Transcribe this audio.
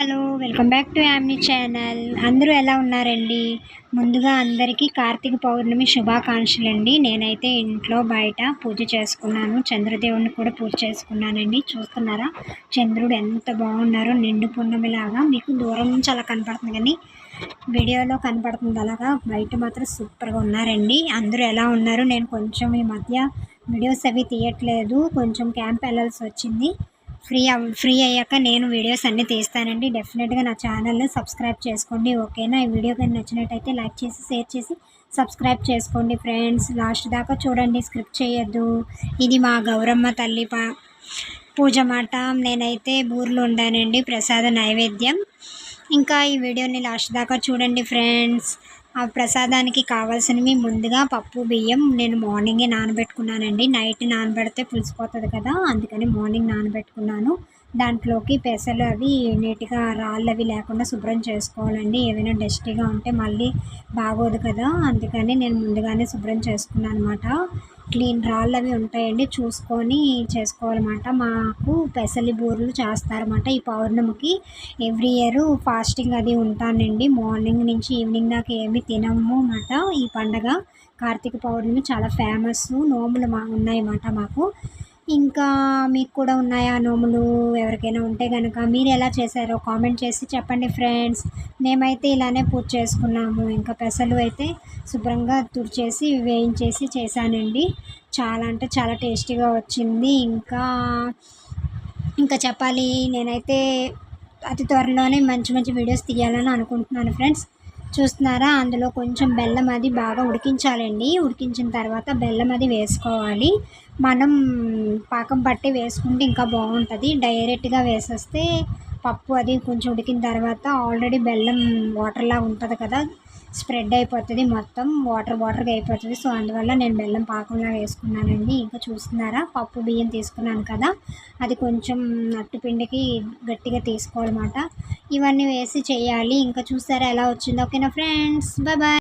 Hello welcome back to Yamni channel. అందరూ ఎలా ఉన్నారండి? ముందుగా అందరికీ కార్తీక పౌర్ణమి శుభాకాంక్షలు అండి నేనైతే ఇంట్లో బయట పూజ చేసుకున్నాను. చంద్రదేవుని కూడా పూజ చేసుకున్నానండి. చూస్తున్నారా? చంద్రుడు ఎంత బాగున్నారో నిండు పున్నమిలాగా మీకు దూరం నుంచి అలా కనపడుతుంది కానీ వీడియోలో కనపడుతుంది అలాగా. బయట మాత్రం సూపర్గా ఉన్నారండి. అందరూ ఎలా ఉన్నారు? నేను కొంచెం ఈ మధ్య వీడియోస్ అవి తీయట్లేదు. కొంచెం క్యాంప్ వెళ్ళాల్సి వచ్చింది. ఫ్రీ ఫ్రీ అయ్యాక నేను వీడియోస్ అన్నీ తీస్తానండి. డెఫినెట్గా నా ఛానల్ని సబ్స్క్రైబ్ చేసుకోండి. ఓకేనా? ఈ వీడియో కానీ నచ్చినట్టయితే లైక్ చేసి షేర్ చేసి సబ్స్క్రైబ్ చేసుకోండి ఫ్రెండ్స్. లాస్ట్ దాకా చూడండి. స్క్రిప్ట్ చేయొద్దు. ఇది మా గౌరమ్మ తల్లి పా పూజ మాట. నేనైతే ఊర్లో ఉండానండి. ప్రసాద నైవేద్యం. ఇంకా ఈ వీడియోని లాస్ట్ దాకా చూడండి ఫ్రెండ్స్. ఆ ప్రసాదానికి కావాల్సినవి ముందుగా పప్పు బియ్యం నేను మార్నింగే నానబెట్టుకున్నానండి. నైట్ నానబెడితే పులిసిపోతుంది కదా అందుకని మార్నింగ్ నానబెట్టుకున్నాను. దాంట్లోకి పెసలు అవి నీట్గా రాళ్ళు అవి లేకుండా శుభ్రం చేసుకోవాలండి. ఏమైనా డస్టీగా ఉంటే మళ్ళీ బాగోదు కదా అందుకని నేను ముందుగానే శుభ్రం చేసుకున్నాను అనమాట క్లీన్ రాళ్ళు అవి ఉంటాయండి చూసుకొని చేసుకోవాలన్నమాట. మాకు పెసలి బూరెలు చేస్తారన్నమాట ఈ పౌర్ణమికి. ఎవ్రీ ఇయర్ ఫాస్టింగ్ అది ఉంటానండి. మార్నింగ్ నుంచి ఈవినింగ్ దాకా ఏమి తినము అన్నమాట. ఈ పండగ కార్తీక పౌర్ణమి చాలా ఫేమస్ నోములు మా ఉన్నాయన్నమాట మాకు. ఇంకా మీకు కూడా ఉన్నాయా నోములు? ఎవరికైనా ఉంటే కనుక మీరు ఎలా చేశారో కామెంట్ చేసి చెప్పండి ఫ్రెండ్స్. మేమైతే ఇలానే పూజ చేసుకున్నాము. ఇంకా పెసలు అయితే శుభ్రంగా తుడిచేసి వేయించేసి చేశానండి. చాలా అంటే చాలా టేస్టీగా వచ్చింది. ఇంకా ఇంకా చెప్పాలి. నేనైతే అతి త్వరలోనే మంచి మంచి వీడియోస్ తీయాలని అనుకుంటున్నాను ఫ్రెండ్స్. చూస్తున్నారా? అందులో కొంచెం బెల్లం అది బాగా ఉడికించాలండి. ఉడికించిన తర్వాత బెల్లం అది వేసుకోవాలి. మనం పాకం పట్టి వేసుకుంటే ఇంకా బాగుంటుంది. డైరెక్ట్గా వేసేస్తే పప్పు అది కొంచెం ఉడికిన తర్వాత ఆల్రెడీ బెల్లం వాటర్లా ఉంటుంది కదా స్ప్రెడ్ అయిపోతుంది మొత్తం. వాటర్ వాటర్గా అయిపోతుంది. సో అందువల్ల నేను బెల్లం పాకంలా వేసుకున్నానండి. ఇంకా చూస్తున్నారా? పప్పు బియ్యం తీసుకున్నాను కదా అది కొంచెం అట్టుపిండికి గట్టిగా తీసుకోవాలన్నమాట. ఇవన్నీ వేసి చేయాలి. ఇంకా చూసారా ఎలా వచ్చిందో. ఓకేనా ఫ్రెండ్స్? Bye bye.